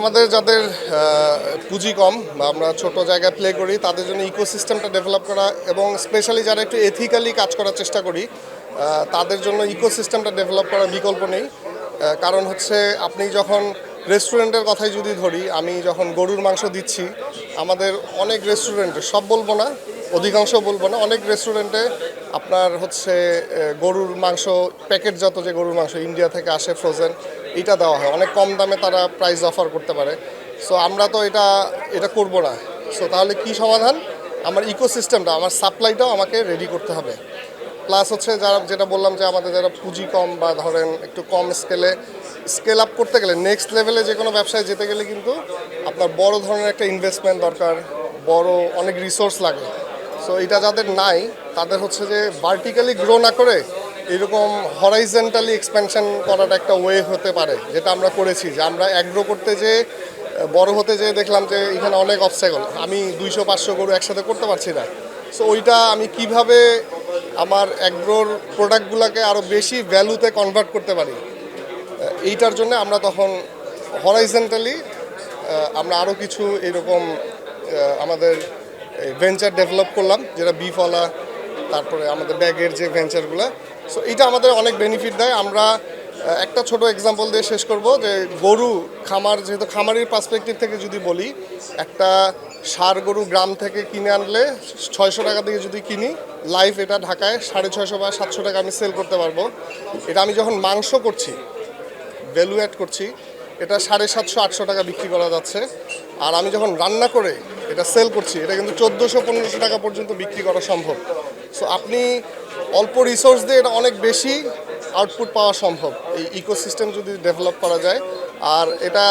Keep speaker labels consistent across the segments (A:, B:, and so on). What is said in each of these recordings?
A: আমাদের যাদের পুঁজি কম বা আমরা ছোট জায়গায় প্লে করি, তাদের জন্য ইকোসিস্টেমটা ডেভেলপ করা এবং স্পেশালি যারা একটু এথিক্যালি কাজ করার চেষ্টা করি তাদের জন্য ইকোসিস্টেমটা ডেভেলপ করার বিকল্প নেই। কারণ হচ্ছে আপনি যখন রেস্টুরেন্টের কথাই যদি ধরি, আমি যখন গরুর মাংস দিচ্ছি, আমাদের অনেক রেস্টুরেন্টে সব বলব না, অধিকাংশ বলব না, অনেক রেস্টুরেন্টে আপনার হচ্ছে গরুর মাংস প্যাকেটজাত যে গরুর মাংস ইন্ডিয়া থেকে আসে ফ্রোজেন এটা দেওয়া হয়। অনেক কম দামে তারা প্রাইস অফার করতে পারে। সো আমরা তো এটা এটা করব না। সো তাহলে কি সমাধান? আমার ইকোসিস্টেমটা আমার সাপ্লাইটাও আমাকে রেডি করতে হবে। প্লাস হচ্ছে যারা, যেটা বললাম যে আমাদের যারা পুঁজি কম বা ধরেন একটু কম স্কেলে স্কেল আপ করতে গেলে নেক্সট লেভেলে যে কোনো ব্যবসায় যেতে গেলে কিন্তু আপনার বড় ধরনের একটা ইনভেস্টমেন্ট দরকার, বড় অনেক রিসোর্স লাগে। সো এটা যাদের নাই, তাদের হচ্ছে যে ভার্টিক্যালি গ্রো না করে এরকম হরাইজেন্টালি এক্সপেনশন করার একটা ওয়ে হতে পারে, যেটা আমরা করেছি, যে আমরা অ্যাগ্রো করতে যে বড় হতে যে দেখলাম যে এখানে অনেক অবস্টাকল আমি দুইশো, পাঁচশো গরু একসাথে করতে পারছি না। সো ওইটা আমি কীভাবে আমার অ্যাগ্রোর প্রোডাক্টগুলোকে আরও বেশি ভ্যালুতে কনভার্ট করতে পারি? এইটার জন্য আমরা তখন হরাইজেন্টালি আমরা আরও কিছু এরকম আমাদের ভেঞ্চার ডেভেলপ করলাম, যেটা বিফলা তারপরে আমাদের ব্যাগের যে ভেঞ্চারগুলো সো এটা আমাদের অনেক বেনিফিট দেয়। আমরা একটা ছোট এক্সাম্পল দিয়ে শেষ করব যে গরু, খামার, যেহেতু খামারের পার্সপেক্টিভ থেকে যদি বলি, একটা সার গরু গ্রাম থেকে কিনে আনলে ছয়শো টাকা দিয়ে যদি কিনি লাইভ এটা ঢাকায় সাড়ে ছয়শো বা সাতশো টাকা আমি সেল করতে পারব। এটা আমি যখন মাংস করছি ভ্যালু অ্যাড করছি, এটা সাড়ে সাতশো, আটশো টাকা বিক্রি করা যাচ্ছে। আর আমি যখন রান্না করে এটা সেল করছি, এটা কিন্তু চোদ্দোশো, পনেরোশো টাকা পর্যন্ত বিক্রি করা সম্ভব। সো আপনি অল্প রিসোর্স দিয়ে এটা অনেক বেশি আউটপুট পাওয়া সম্ভব। এই ইকোসিস্টেম যদি ডেভেলপ করা যায়। আর এটা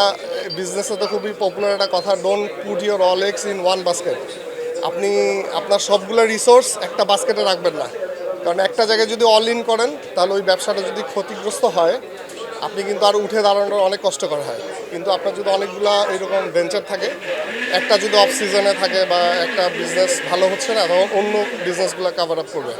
A: বিজনেসে তো খুবই পপুলার একটা কথা don't put your all eggs in one basket আপনি, আপনার সবগুলো রিসোর্স একটা বাস্কেটে রাখবেন না। কারণ একটা জায়গায় যদি অল ইন করেন, তাহলে ওই ব্যবসাটা যদি ক্ষতিগ্রস্ত হয়, আপনি কিন্তু আর উঠে দাঁড়ানোর অনেক কষ্টকর হয়। কিন্তু আপনার যদি অনেকগুলা এরকম ভেঞ্চার থাকে, একটা যদি অফ সিজনে থাকে বা একটা বিজনেস ভালো হচ্ছে না, তখন অন্য বিজনেসগুলো কাভার আপ করবে।